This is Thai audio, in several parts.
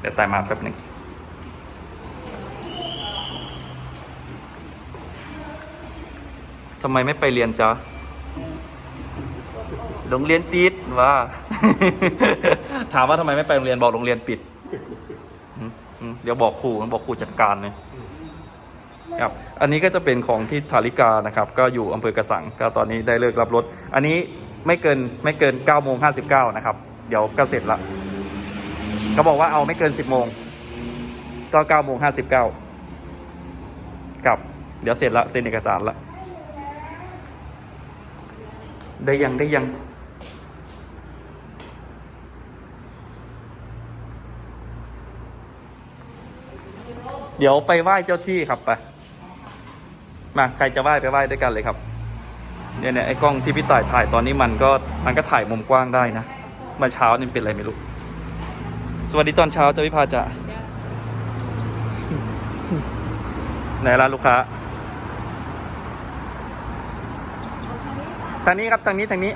เดี๋ยวตายมาแป๊บหนึ่งทำไมไม่ไปเรียนจ๊ะโรงเรียนปิดว่า ถามว่าทำไมไม่ไปโรงเรียนบอกโรงเรียนปิด เดี๋ยวบอกครูบอกครูจัดการเลยครับอันนี้ก็จะเป็นของที่ธาริกานะครับ ก็อยู่อำเภอกระสังก็ตอนนี้ได้เลิกรับรถ อันนี้ไม่เกินไม่เกิน9โมง59 นะครับ เดี๋ยวก็เสร็จละ เขาบอกว่าเอาไม่เกิน10โมง ก็9โมง59กับ เดี๋ยวเสร็จละเซ็นเอกสารละ ได้ยังได้ยัง เดี๋ยวไปไหว้เจ้าที่ครับไป มาใครจะไหว้ไปไหว้ด้วยกันเลยครับ เนี่ยเนี่ยไอ้กล้องที่พี่ต่ายถ่ายตอนนี้มันก็มันก็ถ่ายมุมกว้างได้นะมื่อเช้านี่เป็นอะไรไม่รู้ สวัสดีตอนเช้าเจ้าพิพาจะไหนร้านลูกค้าทางนี้ครับทางนี้ทางนี้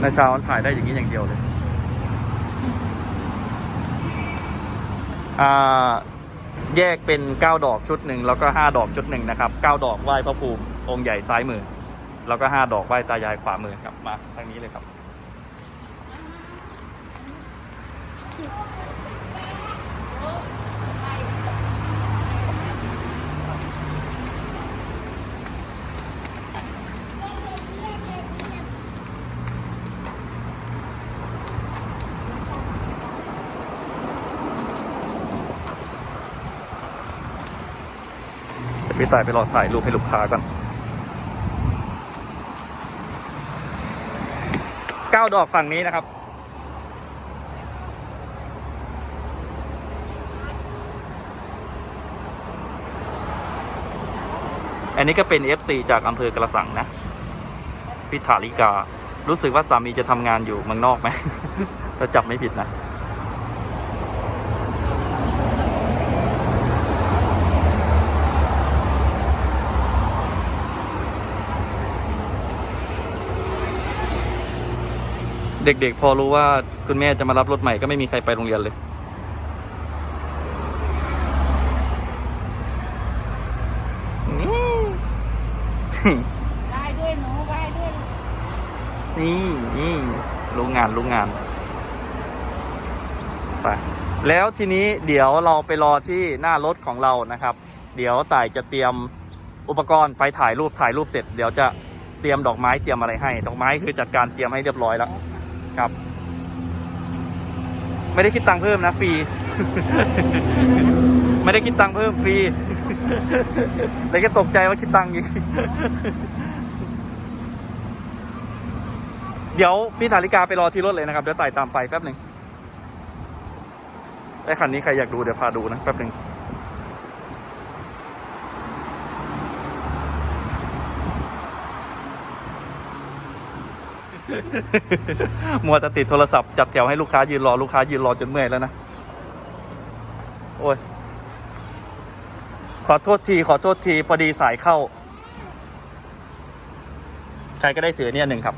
ในเช้ามันถ่ายได้อย่างนี้อย่างเดียวเลยอ่าแยกเป็น 9 ดอกชุดหนึ่งแล้วก็ 5 ดอกชุดหนึ่งนะครับ 9 ดอกไหว้พระภูมิองค์ใหญ่ซ้ายมือ แล้วก็ 5 ดอกไหว้ตายายขวามือครับมาทางนี้เลยครับ พี่ตายไปรอถ่ายรูปให้ลูกค้าก่อนเก้าดอกฝั่งนี้นะครับ อันนี้ก็เป็น FC จากอำเภอกระสังนะ พิธาลิกา รู้สึกว่าสามีจะทำงานอยู่เมืองนอกไหมถ้าจับไม่ผิดนะเด็กๆ พอรู้ว่าคุณแม่จะมารับรถใหม่ก็ไม่มีใครไปโรงเรียนเลย นี่ ได้ด้วยหนูได้ด้วยนี่นี่รู้งานรู้งานไปแล้วทีนี้เดี๋ยวเราไปรอที่หน้ารถของเรานะครับ เดี๋ยวต่ายจะเตรียมอุปกรณ์ไปถ่ายรูปถ่ายรูปเสร็จ เดี๋ยวจะเตรียมดอกไม้เตรียมอะไรให้ ดอกไม้คือจัดการเตรียมให้เรียบร้อยแล้วครับ ไม่ได้คิดตังค์เพิ่มนะฟรี ไม่ได้คิดตังค์เพิ่มฟรีเลยก็ตกใจว่าคิดตังค์อีก เดี๋ยวพี่ธาริกาไปรอที่รถเลยนะครับ เดี๋ยวไต่ตามไปแป๊บหนึ่งไอ้คันนี้ใครอยากดูเดี๋ยวพาดูนะแป๊บหนึ่งมัวแต่ติดโทรศัพท์จัดแถวให้ลูกค้ายืนรอลูกค้ายืนรอจนเมื่อยแล้วนะ โอ้ย ขอโทษที ขอโทษที พอดีสายเข้า ใครก็ได้ถือเนี่ยหนึ่งครับ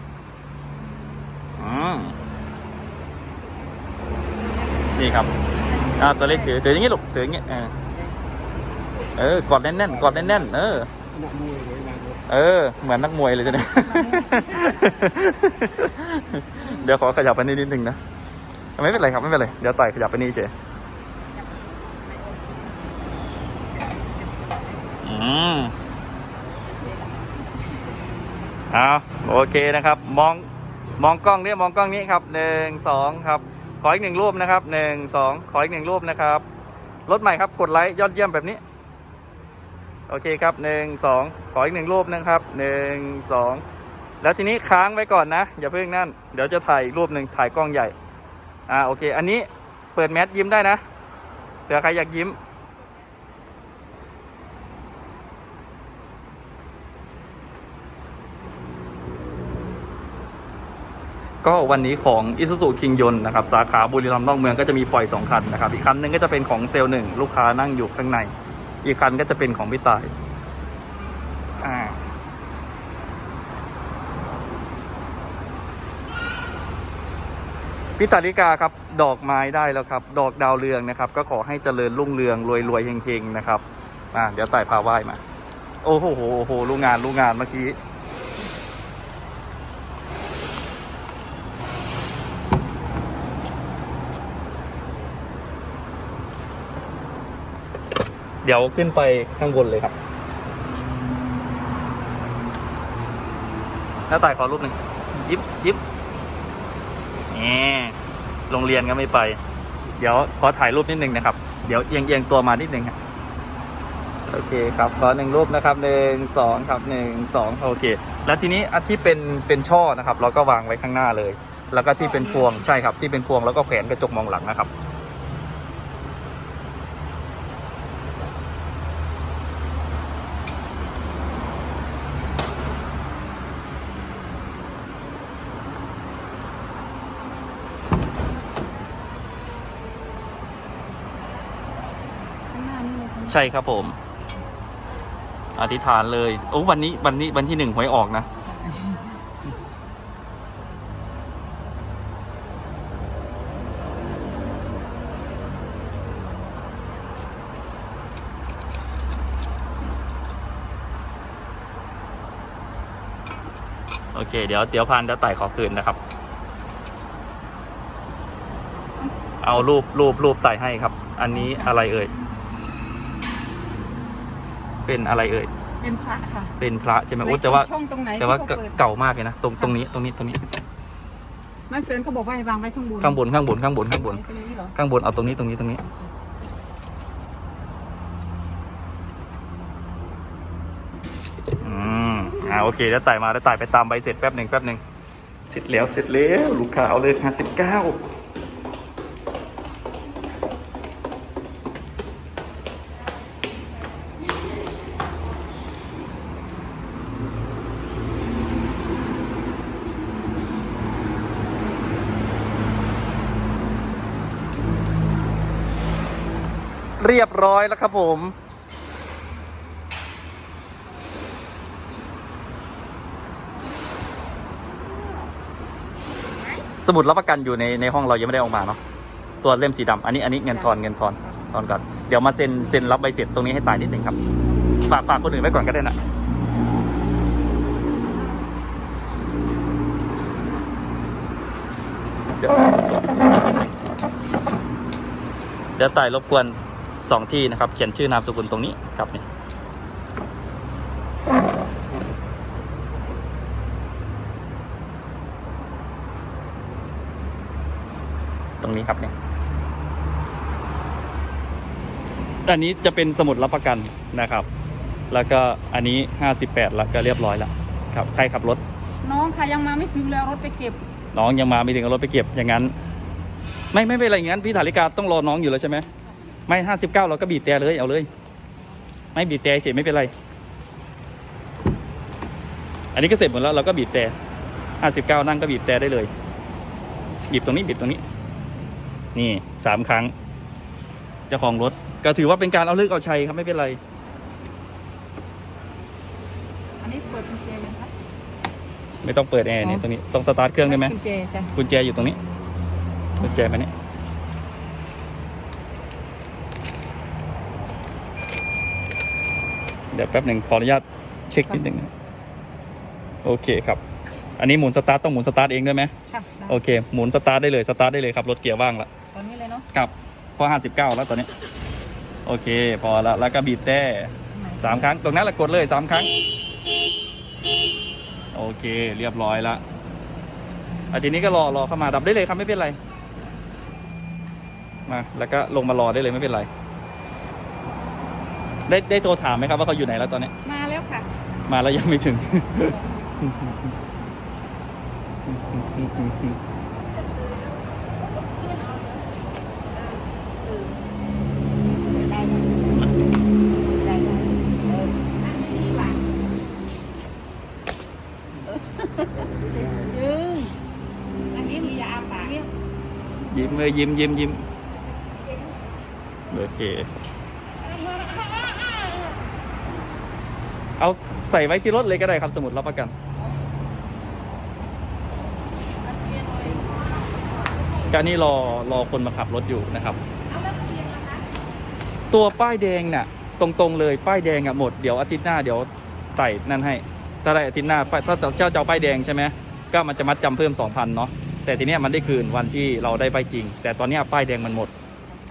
อืมนี่ครับอ่าตัวเล็กถือ ถืออย่างงี้ลูก ถืออย่างงี้เออเออกอดแน่นๆกอดแน่นๆเออ เออ เหมือนนักมวยเลยจ้ะเนี่ย เดี๋ยวขอขยับไปนิดนิดนึงนะ ไม่เป็นไรครับ ไม่เป็นไร เดี๋ยวไต่ขยับไปนี่เฉย มเอาโอเคนะครับ มองมองกล้องเนี่ยมองกล้องนี้ครับหนึ่งสองครับ ขออีกหนึ่งรูปนะครับหนึ่งสองขออีกหนึ่งรูปนะครับ รถใหม่ครับกดไลค์ยอดเยี่ยมแบบนี้ โอเคครับหนึ่งสองขออีกหนึ่งรูปนะครับหนึ่งสองแล้วทีนี้ค้างไว้ก่อนนะ อย่าเพิ่งนั่น เดี๋ยวจะถ่ายรูปหนึ่งถ่ายกล้องใหญ่ อ่าโอเค อันนี้เปิดแมสยิ้มได้นะเผื่อใครอยากยิ้ม ก็วันนี้ของ i s u z u k i n g y o n นะครับสาขาบุรีรัมย์นอกเมืองก็จะมีปล่อย 2 คันนะครับ อีกคันหนึงก็จะเป็นของเซลล์หนึ่งลูกค้านั่งอยู่ข้างใน อีกคันก็จะเป็นของพี่ตายอ่าพิตาริกาครับดอกไม้ได้แล้วครับ ดอกดาวเรืองนะครับ ก็ขอให้เจริญรุ่งเรืองรวยรวยเฮงๆนะครับอ่าเดี๋ยวไต่พาไหว้มา โอ้โหโหโหรู้งานรู้งานเมื่อกี้ เดี๋ยวขึ้นไปข้างบนเลยครับหน้าต่ายขอรูปหนึ่งยิบยิบนี่โรงเรียนก็ไม่ไป เดี๋ยวขอถ่ายรูปนิดนึงนะครับ เดี๋ยวเอียงเอียงตัวมานิดนึงโอเคครับขอหนึ่งรูปนะครับหนึ่งสองครับหนึ่งสองโอเค แล้วทีนี้อันที่เป็นเป็นช่อนะครับ เราก็วางไว้ข้างหน้าเลย แล้วก็ที่เป็นพวงใช่ครับที่เป็นพวงแล้วก็แขวนกระจกมองหลังนะครับ ข้างหน้านี่เลยค่ะ ใช่ครับผม อธิษฐานเลย โอ้วันนี้วันนี้วันที่หนึ่งหวยออกนะ โอเค เดี๋ยวเดี๋ยวพันเดี๋ยวไต่ขอคืนนะครับ เอารูปรูปรูปไต่ให้ครับ อันนี้อะไรเอ่ย เป็นอะไรเอ่ย เป็นพระค่ะเป็นพระใช่ไหมโอ้แต่ว่าช่องตรงไหนแต่ว่าที่เขเปิดเก่ามากเลยนะ ตรงตรงนี้ตรงนี้ตรงนี้ ไม่เฟรนเขาบอกว่าให้วางไว้ข้างบนข้างบนข้างบนข้างบนข้างบน ตรงนี้เหรอข้างบนเอาตรงนี้ตรงนี้ตรงนี้ อืม อ่าโอเค แล้วไต่มาแล้วไต่ไปตามใบเสร็จแป๊บหนึ่งแป๊บหนึ่งเสร็จแล้วเสร็จแล้ว ลูกค้าเอาเลยห้าสิบเก้า เรียบร้อยแล้วครับผม สมุดรับประกันอยู่ในในห้องเรายังไม่ได้ออกมาเนาะตัวเล่มสีดำอันนี้อันนี้เงินทอนเงินทอนทอนก่อนเดี๋ยวมาเซ็นเซ็นรับใบเสร็จตรงนี้ให้ตายนิดหนึ่งครับ ฝากฝากคนอื่นไว้ก่อนก็ได้นะเดี๋ยวตายรบกวน สองที่นะครับ เขียนชื่อนามสกุลตรงนี้ครับนี่ตรงนี้ครับเนี่ยอันนี้จะเป็นสมุดรับประกันนะครับ แล้วก็อันนี้ห้าสิบแปดแล้วก็เรียบร้อยแล้วครับ ใครขับรถ น้องค่ะยังมาไม่ถึงแล้วรถไปเก็บ น้องยังมาไม่ถึงเอารถไปเก็บอย่างนั้น ไม่ไม่เป็นไรอย่างนั้นพี่ธาริกาต้องรอน้องอยู่แล้วใช่ไหม ไม่ห้าสิบเก้าเราก็บีบแต่เลยเอาเลย ไม่บีบแต่เฉยไม่เป็นไร อันนี้ก็เสร็จหมดแล้วเราก็บีบแต่ห้าสิบเก้านั่งก็บีบแต่ได้เลย บีบตรงนี้บีบตรงนี้ นี่สามครั้งเจ้าของรถก็ถือว่าเป็นการเอาเลิกเอาชัยครับไม่เป็นไร อันนี้เปิดกุญแจยังคะไม่ต้องเปิดแอร์เนี่ยตรงนี้ต้องสตาร์ทเครื่องได้ไหมกุญแจจ้ะกุญแจอยู่ตรงนี้กุญแจมาเนี่ย ดี๋ยวแป๊บหนึ่งขออนุญาตเช็คนิดหนึ่งนะโอเคครับ อันนี้หมุนสตาร์ทต้องหมุนสตาร์ทเองด้วยไหมค่ะได้โอเคหมุนสตาร์ทได้เลยสตาร์ทได้เลยครับรถเกียร์ว่างละตอนนี้เลยเนาะครับพอห้าสิบเก้าแล้วตอนนี้ โอเค พอละแล้วก็บีบแต่สามครั้งตรงนั้นแหละกดเลยสามครั้ง โอเค เรียบร้อยละอาทีนี้ก็รอรอเข้ามาดับได้เลยครับไม่เป็นไรมาแล้วก็ลงมารอได้เลยไม่เป็นไร ได้ได้โทรถามไหมครับว่าเขาอยู่ไหนแล้วตอนนี้มาแล้วค่ะ มาแล้วยังไม่ถึงยึงอันนี้มียาปากเนี่ยยิ้มเลยยิ้มยิ้มยิ้มโอเค เอา ใส่ไว้ที่รถเลยก็ได้ครับสมุดรับประกันก็อันนี้รอรอคนมาขับรถอยู่นะครับเอาแล้วทะเบียนล่ะคะตัวป้ายแดงน่ะ ตรงๆเลยป้ายแดงอะหมดเดี๋ยวอาทิตย์หน้าเดี๋ยวไต่นั่นให้ ถ้าได้อาทิตย์หน้าป้ายถ้าเจ้าเจ้าป้ายแดงใช่ไหมก็มันจะมัดจำเพิ่ม2,000เนาะแต่ทีเนี้ยมันได้คืนวันที่เราได้ป้ายจริง แต่ตอนเนี้ยป้ายแดงมันหมด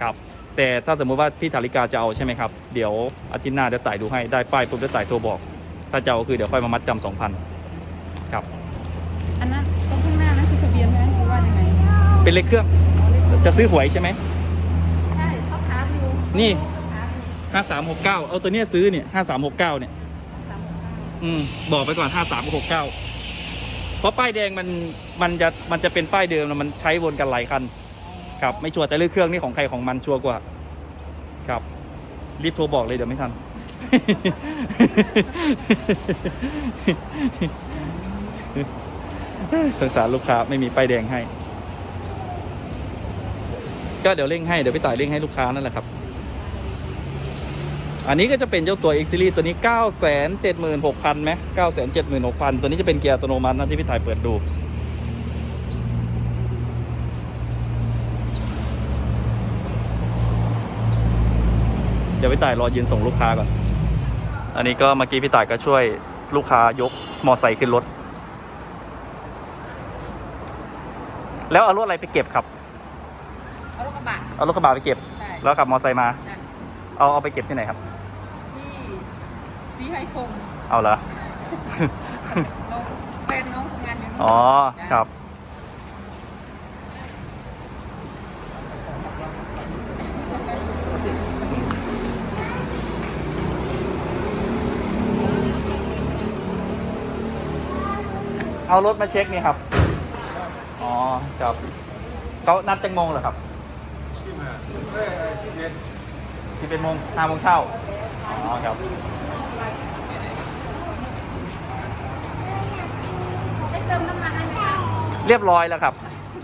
ครับ แต่ถ้าสมมติว่าพี่ธาริกาจะเอาใช่ไหมครับ เดี๋ยวอาทิตย์หน้าเดี๋ยวไต่ดูให้ได้ป้ายปุ๊บเดี๋ยวไต่โทรบอก ถ้าจะเอาคือเดี๋ยวค่อยมามัดจำ2,000ครับ อันนั้นตรงข้างหน้านั่นคือทะเบียนไหมหรือว่ายังไงเป็นเลขเครื่อง จะซื้อหวยใช่ไหมใช่เขาถามอยู่นี่เขาถามอยู่ห้าสามหกเก้าเอาตัวเนี้ยซื้อเนี่ยห้าสามหกเก้าเนี่ยสามสิบห้าอืมบอกไปก่อนห้าสามหกเก้าเพราะป้ายแดงมันมันจะมันจะเป็นป้ายเดิมแล้วมันใช้วนกันหลายคัน ครับ ไม่ชัวร์แต่เรื่องเครื่องนี่ของใครของมันชัวร์กว่า ครับ รีบโทรบอกเลยเดี๋ยวไม่ทัน สงสารลูกค้าไม่มีป้ายแดงให้ ก็เดี๋ยวเร่งให้เดี๋ยวพี่ต่ายเร่งให้ลูกค้านั่นแหละครับ อันนี้ก็จะเป็นเจ้าตัว X Series ตัวนี้ 976,000ไหม976,000 ตัวนี้จะเป็นเกียร์อัตโนมัตินะที่พี่ถ่ายเปิดดูเดี๋ยวพี่ต่ายรอยืนส่งลูกค้าก่อน อันนี้ก็เมื่อกี้พี่ต่ายก็ช่วยลูกค้ายกมอไซค์ขึ้นรถ แล้วเอารถอะไรไปเก็บครับ เอารถกระบะเอารถกระบะไปเก็บ ใช่แล้วขับมอไซค์มา จ้ะเอาเอาไปเก็บที่ไหนครับ ที่ซีไฮฟงเอาเหรอ น้องแฟนน้องทำงานอยู่นู่นอ๋อ ครับ เอารถมาเช็คนี่ครับ อ๋อครับเขานัดจังโมงเหรอครับสิบเอ็ดโมงห้าโมงเช้าอ๋อครับ ได้เติมน้ำมันให้ไหมคะเรียบร้อยแล้วครับ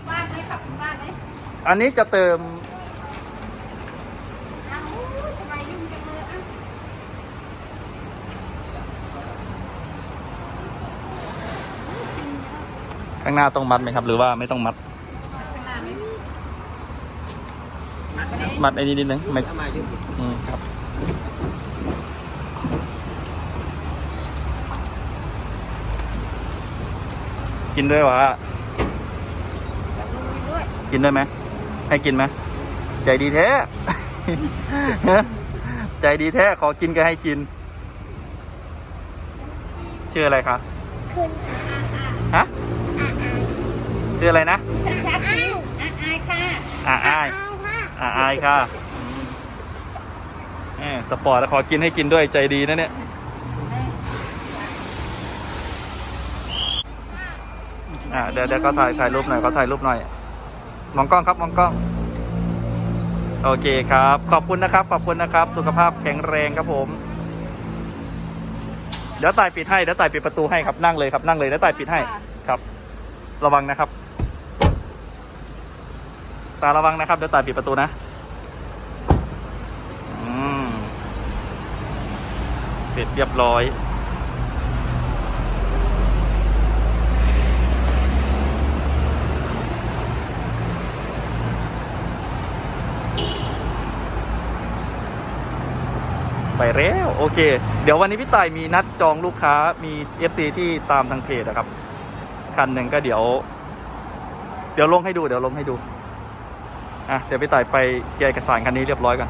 บ้านไหมขับบ้านไหมอันนี้จะเติมเอ้าทำไมยุ่งจังเลยอะ ข้างหน้าต้องมัดไหมครับ หรือว่าไม่ต้องมัดข้างหน้าไหมมาไปเลยมัดไอ้นี้นิดนึงไม่อืมครับ กินด้วยวะจับมือด้วยกินด้วยไหมให้กินไหมใจดีแท้ ใจดีแท้ ขอกินก็ให้กิน ชื่ออะไรคะขึ้นฮะ ชื่ออะไรนะชัดๆสิอะอายค่ะอ่าอายอ่าอายค่ะแหมสปอร์ตแล้วขอกินให้กินด้วยใจดีนะเนี่ยอ่าเดี๋ยวเดี๋ยวก็ถ่ายถ่ายรูปหน่อยก็ถ่ายรูปหน่อย มองกล้องครับมองกล้อง โอเคครับ ขอบคุณนะครับ ขอบคุณนะครับ สุขภาพแข็งแรงครับผม เดี๋ยวต่ายปิดให้เดี๋ยวต่ายปิดประตูให้ครับนั่งเลยครับนั่งเลยเดี๋ยวต่ายปิดให้ครับ ระวังนะครับ ตาระวังนะครับ เดี๋ยวตาปิดประตูนะเสร็จเรียบร้อยไปแล้วโอเค เดี๋ยววันนี้พี่ต่ายมีนัดจองลูกค้ามี FC ที่ตามทางเพจนะครับ คันหนึ่งก็เดี๋ยว เดี๋ยวลงให้ดู เดี๋ยวลงให้ดู อะเดี๋ยวพี่ต่ายไปเคลียร์เอกสารคันนี้เรียบร้อยก่อน